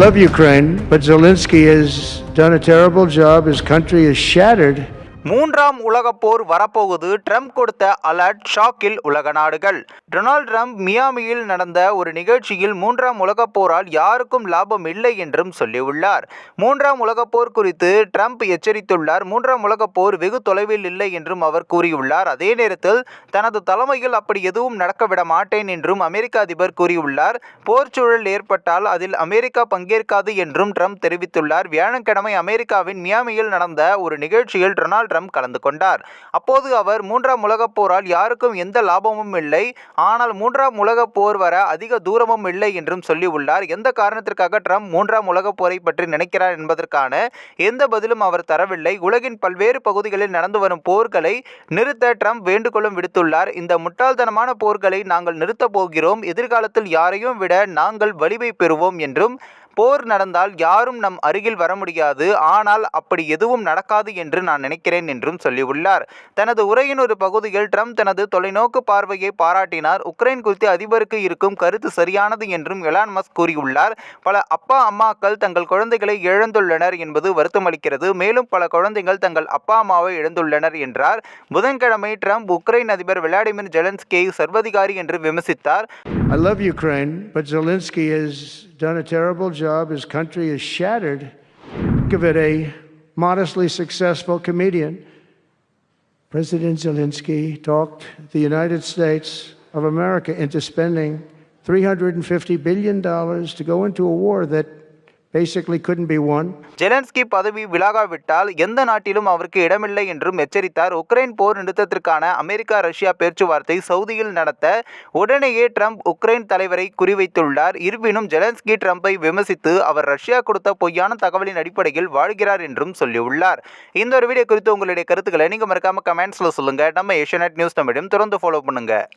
love Ukraine, but Zelensky has done a terrible job. His country is shattered. மூன்றாம் உலகப் போர் வரப்போகுது. Trump கொடுத்த alert ஷாக்கில் உலக நாடுகள். டொனால்ட் ட்ரம்ப் மியாமியில் நடந்த ஒரு நிகழ்ச்சியில் மூன்றாம் உலகப் போரால் யாருக்கும் லாபம் இல்லை என்றும் சொல்லியுள்ளார். மூன்றாம் உலகப் போர் குறித்து ட்ரம்ப் எச்சரித்துள்ளார். மூன்றாம் உலகப் போர் வெகு தொலைவில் இல்லை என்றும் அவர் கூறியுள்ளார். அதே நேரத்தில் தனது தலைமையில் அப்படி எதுவும் நடக்கவிட மாட்டேன் என்றும் அமெரிக்க அதிபர் கூறியுள்ளார். போர் சூழல் ஏற்பட்டால் அதில் அமெரிக்கா பங்கேற்காது என்றும் ட்ரம்ப் தெரிவித்துள்ளார். வியாழக்கிழமை அமெரிக்காவின் மியாமியில் நடந்த ஒரு நிகழ்ச்சியில் டொனால்ட் ட்ரம்ப் கலந்து கொண்டார். அப்போது அவர் மூன்றாம் உலகப் போரால் யாருக்கும் எந்த லாபமும் இல்லை. ஆனால் மூன்றாம் உலகப் போர் வர அதிக தூரமும் இல்லை என்றும் சொல்லியுள்ளார் எந்த காரணத்திற்காக ட்ரம்ப் மூன்றாம் உலகப் போரை பற்றி நினைக்கிறார் என்பதற்கான எந்த பதிலும் அவர் தரவில்லை. உலகின் பல்வேறு பகுதிகளில் நடந்து வரும் போர்களை நிறுத்த ட்ரம்ப் வேண்டுகோளும் விடுத்துள்ளார். இந்த முட்டாள்தனமான போர்களை நாங்கள் நிறுத்தப் போகிறோம். எதிர்காலத்தில் யாரையும் விட நாங்கள் வலிமை பெறுவோம் என்றும் போர் நடந்தால் யாரும் நம் அருகில் வர முடியாது. ஆனால் அப்படி எதுவும் நடக்காது என்று நான் நினைக்கிறேன் என்றும் சொல்லியுள்ளார். தனது உரையின் ஒரு பகுதியில் ட்ரம்ப் தனது தொலைநோக்கு பார்வையை பாராட்டினார். உக்ரைன் குறித்து அதிபருக்கு இருக்கும் கருத்து சரியானது என்றும் எலான் மஸ்க் கூறியுள்ளார். பல அப்பா அம்மாக்கள் தங்கள் குழந்தைகளை இழந்துள்ளனர் என்பது வருத்தமளிக்கிறது. மேலும் பல குழந்தைகள் தங்கள் அப்பா அம்மாவை இழந்துள்ளனர் என்றார். புதன்கிழமை ட்ரம்ப் உக்ரைன் அதிபர் விளாடிமிர் ஜெலன்ஸ்கியை சர்வதிகாரி என்று விமர்சித்தார். I love Ukraine, but Zelensky is done a terrible job. His country is shattered. Give it a modestly successful comedian. President Zelensky talked the United States of America into spending $350 billion to go into a war that couldn't be won. Zelensky பதவி விலகாவிட்டால் எந்த நாட்டிலும் அவருக்கு இடமில்லை என்றும் எச்சரித்தார். Ukraine போர் நிறுத்தத்திற்கான அமெரிக்கா ரஷ்யா பேச்சுவார்த்தை சவுதியில் நடத்த உடனேயே ட்ரம்ப் உக்ரைன் தலைவரை குறிவைத்துள்ளார். இருப்பினும் ஜெலன்ஸ்கி ட்ரம்பை விமர்சித்து அவர் ரஷ்யா கொடுத்த பொய்யான தகவலின் அடிப்படையில் வாழ்கிறார் என்றும் சொல்லியுள்ளார். இந்த ஒரு வீடியோ குறித்து உங்களுடைய கருத்துக்களை நீங்க மறக்காம கமெண்ட்ஸ்ல சொல்லுங்க. நம்ம ஏஷியநெட் நியூஸ் தமிழும் தொடர்ந்து ஃபாலோ பண்ணுங்க.